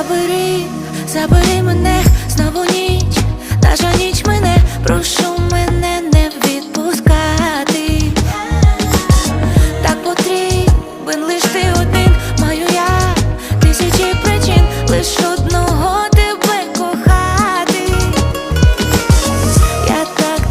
Забери, забери мене знову ніч, наша ніч мене прошу.